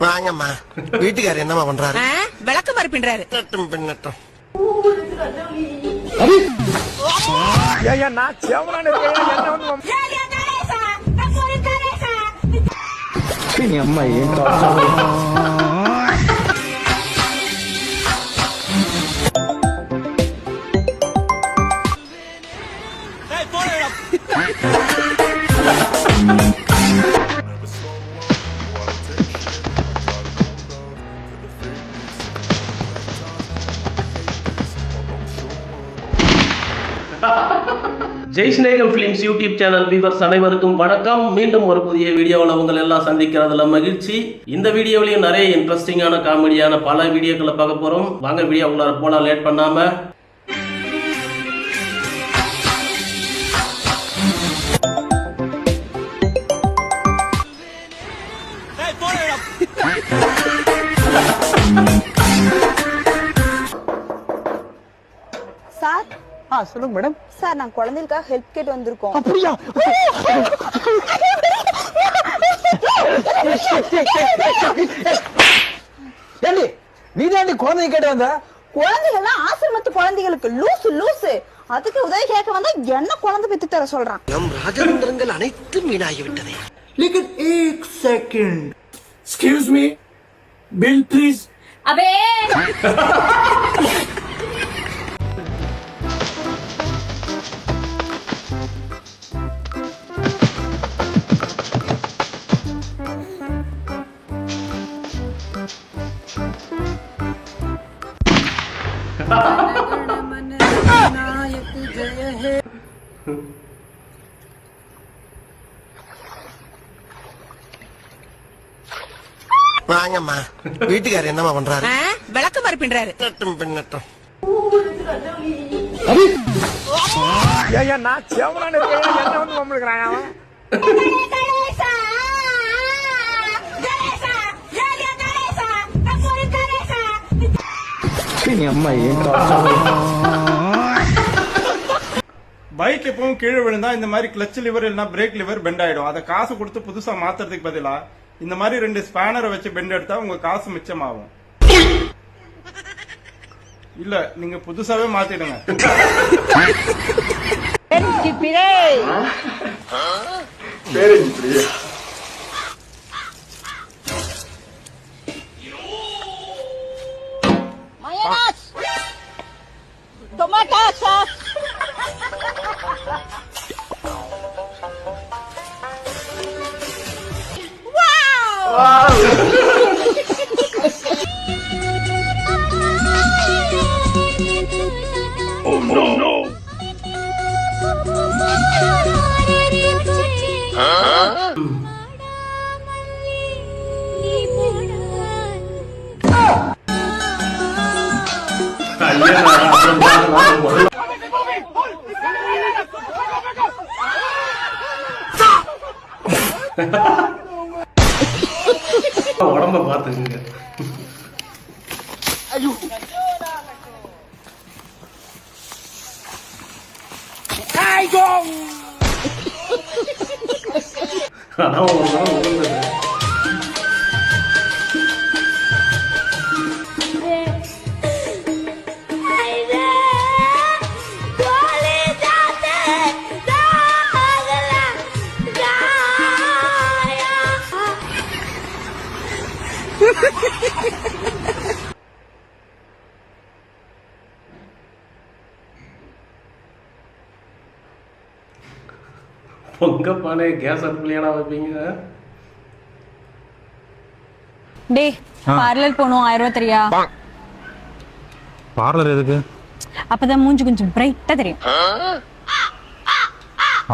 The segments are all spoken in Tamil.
வாங்கம்மா. வீட்டுக்காரர் என்னம்மா பண்றாரு? விளக்கு மாதிரி பின்றாரு நட்டும் பின்னட்டும் ஜெய் ஸ்நேகம் ஃபிலிம்ஸ் யூடியூப் சேனல் வீவர்ஸ் அனைவருக்கும் வணக்கம். மீண்டும் ஒரு புதிய வீடியோவில் உங்கள் எல்லாம் சந்திக்கிறதுல மகிழ்ச்சி. இந்த வீடியோவிலையும் நிறைய இன்ட்ரெஸ்டிங்கான காமெடியான பல வீடியோக்களை பார்க்க போகிறோம் வாங்க வீடியோ உங்களால் போனால் லேட் பண்ணாமல் சொல்லுங்க மேடம் சார் நான் குழந்தைகளுக்காக ஹெல்ப் கேட் வந்திருக்கோம். அப்படியா? ஏண்டி குழந்தை கேட்டு வந்த? குழந்தைகள்லாம் ஆசிரமத்து குழந்தைகளுக்கு லூசு லூசு. அதுக்கு உதவி கேட்க வந்தா என்ன குழந்தை பெத்து தர சொல்றான்? நம் ராஜதந்திரங்கள் அனைத்தும் வீணாகி விட்டது லிகன் ஏக் second excuse me bill please Abe! வாங்கம்மா. வீட்டுக்காரர் என்னம்மா பண்றாரு? விளக்கு மாதிரி பின்றாரு. பின்னட்டும். ஏன் நான் என்ன வந்து மம்மளுக்குறாங்க அவன் அம்மா பைக் எப்பவும் கீழே விழுந்தா இந்த மாதிரி கிளச் லிவர் இல்லைன்னா பிரேக் லிவர் பெண்ட் ஆயிடும். அதை காசு கொடுத்து புதுசா மாத்துறதுக்கு பதிலா இந்த மாதிரி ரெண்டு ஸ்பேனரை வச்சு பெண்ட் எடுத்தா உங்க காசு மிச்சமாகும். இல்ல நீங்க புதுசாவே மாத்திடுங்க. আমার টাকা সব Oh no! Oh, no. Huh? உடம்ப பார்த்துக்குங்க அதான் ஒரு தடவை பொங்க பானை கேஸ் அடுப்புலையாடா வைப்பீங்க? டே பார்லர் போகணும் ஆயிரம் ரூபாய் தெரியா பார்லர் எதுக்கு? அப்பதான் மூஞ்சி கொஞ்சம் பிரைட்டா தெரியும்.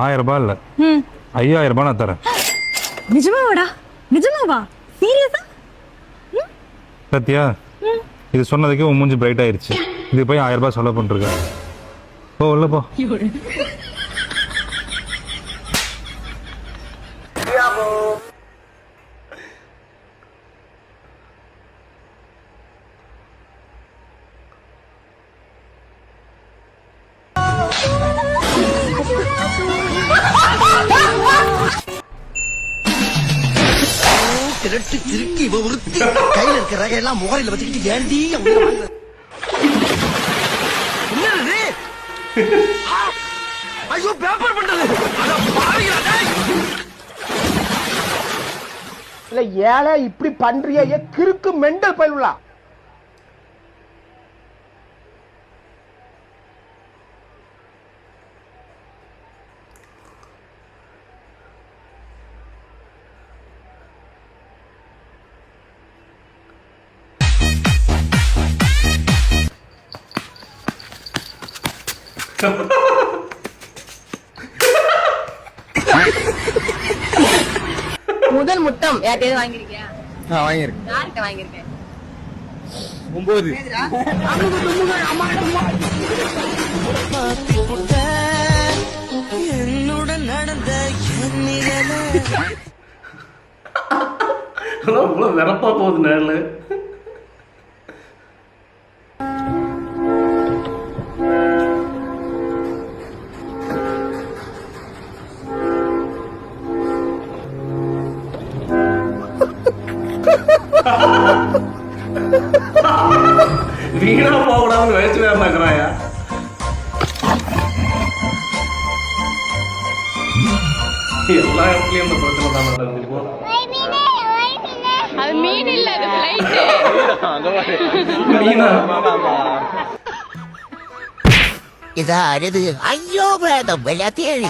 ஆயிரம் ரூபாய் இல்ல ம். ஐயாயிரம் ரூபாய் நான் தரேன். நிஜமாவாடா? நிஜமாவா? சீரியஸா சத்தியா இது சொன்னதுக்கே உன் மூஞ்சி பிரைட் ஆயிருச்சு. இது போய் ஆயிரம் ரூபாய் செலவு பண்ணிருக்க போ உள்ள போ. devil. திரட்டு திருக்கி இவ உறுத்தி கையில இருக்கிற எல்லாம் முகரையில வச்சுக்கிட்டு ஏண்டி என்னது ஐயோ பேப்பர் பண்றது. இல்ல ஏழை இப்படி பண்றியே கிறுக்கு மெண்டல் பயிலுலா முதல் முத்தம் யார்கிட்டயாவது வாங்கிருக்கியா நான் வாங்கியிருக்கேன். யார்கிட்ட வாங்கியிருக்கேன்? ஒன்பது என்னுடன் நடந்த. அதான் இவ்வளோ வெறப்பா போகுது நேரில். எல்லா இடத்துலயும் இந்த பிரச்சனை தான் நடக்குது அது மீன் இல்ல அது ஃப்ளைட் மீனா ഇതാരത് അയ്യോ വേദം വെള്ളാത്തേഴി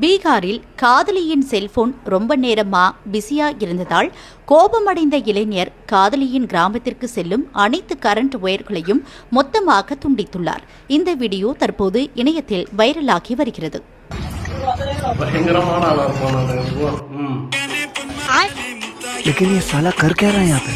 பீகாரில் காதலியின் செல்போன் ரொம்ப நேரமா பிஸியா இருந்ததால் கோபமடைந்த இளைஞர் காதலியின் கிராமத்திற்கு செல்லும் அனைத்து கரண்ட் ஒயர்களையும் மொத்தமாக துண்டித்துள்ளார் இந்த வீடியோ தற்போது இணையத்தில் வைரலாகி வருகிறது பயங்கரமான ஆளா இருப்பான் அந்த ம் लेकिन ये साला कर क्या रहा है यहाँ पे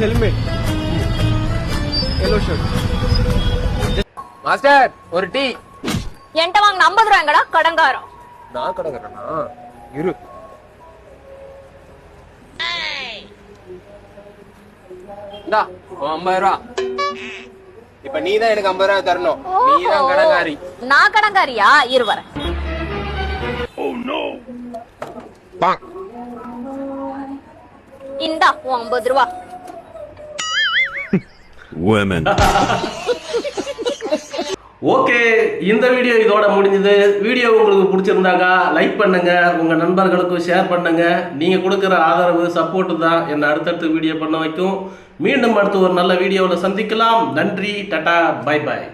ஹெல்மெட் எல்லோ ஷர்ட் மாஸ்டர் ஒரு டீ. என்கிட்ட வாங்க ஐம்பது ரூபாங்கடா கடங்காரம். நான் கடக்கிறேனா இரு. இந்தா ஐம்பது ரூபா. இப்ப நீ தான் எனக்கு ஐம்பது ரூபா தரணும். நீ தான் கடங்காரி. நான் கடங்காரியா? இரு வரேன். இந்தா ஐம்பது ரூபா. ஓகே இந்த வீடியோ இதோட முடிஞ்சது. வீடியோ உங்களுக்கு பிடிச்சிருந்தாக்கா லைக் பண்ணுங்க. உங்க நண்பர்களுக்கும் ஷேர் பண்ணுங்க. நீங்க கொடுக்குற ஆதரவு சப்போர்ட் தான் என்னை அடுத்தடுத்து வீடியோ பண்ண வைக்கும். மீண்டும் அடுத்து ஒரு நல்ல வீடியோவில் சந்திக்கலாம். நன்றி டட்டா பை பாய்